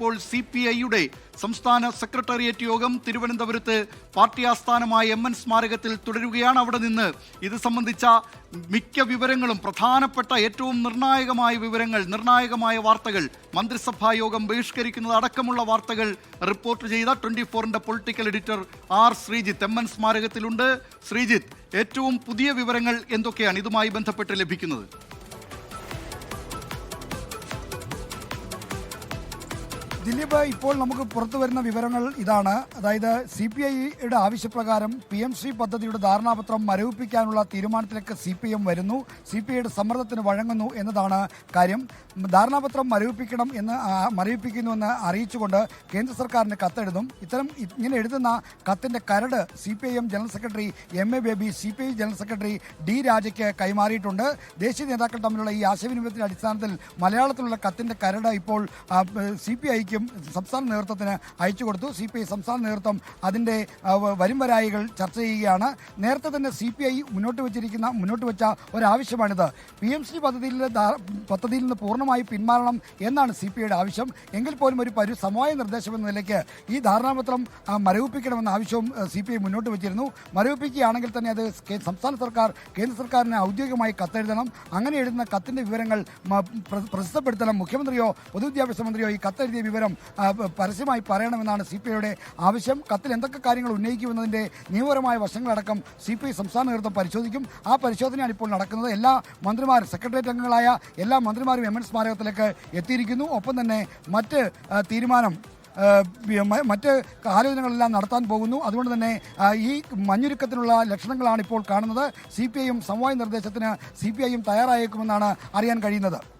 ഇപ്പോൾ C P ഐയുടെ സംസ്ഥാന സെക്രട്ടേറിയറ്റ് യോഗം തിരുവനന്തപുരത്ത് പാർട്ടി ആസ്ഥാനമായ എം എൻ സ്മാരകത്തിൽ തുടരുകയാണ് അവിടെ നിന്ന്. ഇത് സംബന്ധിച്ച മിക്ക വിവരങ്ങളും പ്രധാനപ്പെട്ട ഏറ്റവും നിർണായകമായ വിവരങ്ങൾ നിർണായകമായ വാർത്തകൾ മന്ത്രിസഭാ യോഗം ബഹിഷ്കരിക്കുന്നത് അടക്കമുള്ള വാർത്തകൾ റിപ്പോർട്ട് ചെയ്ത ട്വന്റി ഫോറിന്റെ political editor R Sreejith. M N സ്മാരകത്തിലുണ്ട്. Sreejith ഏറ്റവും പുതിയ വിവരങ്ങൾ എന്തൊക്കെയാണ്? ഇതുമായി ബന്ധപ്പെട്ട് ലഭിക്കുന്നത്. ദിലീപ് ഇപ്പോൾ നമുക്ക് പുറത്തു വരുന്ന വിവരങ്ങൾ ഇതാണ്. അതായത് സി പി ഐയുടെ ആവശ്യപ്രകാരം പി എം സി പദ്ധതിയുടെ ധാരണാപത്രം മരവിപ്പിക്കാനുള്ള തീരുമാനത്തിലേക്ക് സി പി എം വരുന്നു. സി പി ഐയുടെ സമ്മർദ്ദത്തിന് വഴങ്ങുന്നു എന്നതാണ് കാര്യം. ധാരണാപത്രം മരവിപ്പിക്കണം എന്ന് മരവിപ്പിക്കുന്നുവെന്ന് അറിയിച്ചുകൊണ്ട് കേന്ദ്ര സർക്കാരിന് കത്തെഴുതും. ഇത്തരം ഇങ്ങനെ എഴുതുന്ന കത്തിന്റെ കരട് C P I M general secretary M A Baby C P I general secretary D രാജയ്ക്ക് കൈമാറിയിട്ടുണ്ട്. ദേശീയ നേതാക്കൾ തമ്മിലുള്ള ഈ ആശയവിനിമയത്തിന്റെ അടിസ്ഥാനത്തിൽ മലയാളത്തിലുള്ള കത്തിന്റെ കരട് ഇപ്പോൾ സി പി ഐക്കും സംസ്ഥാന നേതൃത്വത്തിന് അയച്ചു കൊടുത്തു. സി പി ഐ സംസ്ഥാന നേതൃത്വം അതിന്റെ വരുംവരായികൾ വരും വരായികൾ ചർച്ച ചെയ്യുകയാണ്. നേരത്തെ തന്നെ സി പി ഐ മുന്നോട്ട് വെച്ചിരിക്കുന്ന മുന്നോട്ട് വെച്ച ഒരാവശ്യമാണിത്. പി എം സി പദ്ധതിയിൽ പദ്ധതിയിൽ നിന്ന് പൂർണമായി പിന്മാറണം എന്നാണ് സി പി ഐയുടെ ആവശ്യം. എങ്കിൽ പോലും ഒരു പരു സമവായ നിർദ്ദേശം എന്ന നിലയ്ക്ക് ഈ ധാരണാപത്രം മരവിപ്പിക്കണമെന്ന ആവശ്യവും സി പി ഐ മുന്നോട്ട് വെച്ചിരുന്നു. മരവിപ്പിക്കുകയാണെങ്കിൽ തന്നെ അത് സംസ്ഥാന സർക്കാർ കേന്ദ്ര സർക്കാരിന് ഔദ്യോഗികമായി കത്തെഴുതണം. അങ്ങനെ എഴുതുന്ന കത്തിന്റെ വിവരങ്ങൾ പ്രസിദ്ധപ്പെടുത്തണം മുഖ്യമന്ത്രിയോ പൊതുവിദ്യാഭ്യാസ മന്ത്രിയോ ഈ കത്തെഴുതിയ വിവരം പ- പരസ്യമായി പറയണമെന്നാണ് സി പി ഐയുടെ ആവശ്യം. കത്തിൽ എന്തൊക്കെ കാര്യങ്ങൾ ഉന്നയിക്കുമെന്നതിന്റെ നിയമപരമായ വശങ്ങളടക്കം സി പി ഐ സംസ്ഥാന നേതൃത്വം പരിശോധിക്കും. ആ പരിശോധനയാണ് ഇപ്പോൾ നടക്കുന്നത്. എല്ലാ മന്ത്രിമാരും സെക്രട്ടേറിയറ്റ് അംഗങ്ങളായ എല്ലാ മന്ത്രിമാരും എം എൻ സ്മാരകത്തിലേക്ക് എത്തിയിരിക്കുന്നു. ഒപ്പം തന്നെ മറ്റ് തീരുമാനം മറ്റ് ആലോചനകളെല്ലാം നടത്താൻ പോകുന്നു. അതുകൊണ്ട് തന്നെ ഈ മഞ്ഞുരുക്കത്തിനുള്ള ലക്ഷണങ്ങളാണ് ഇപ്പോൾ കാണുന്നത്. സി പി ഐയും സമവായ നിർദ്ദേശത്തിന് സി പി ഐയും തയ്യാറായേക്കുമെന്നാണ് അറിയാൻ കഴിയുന്നത്.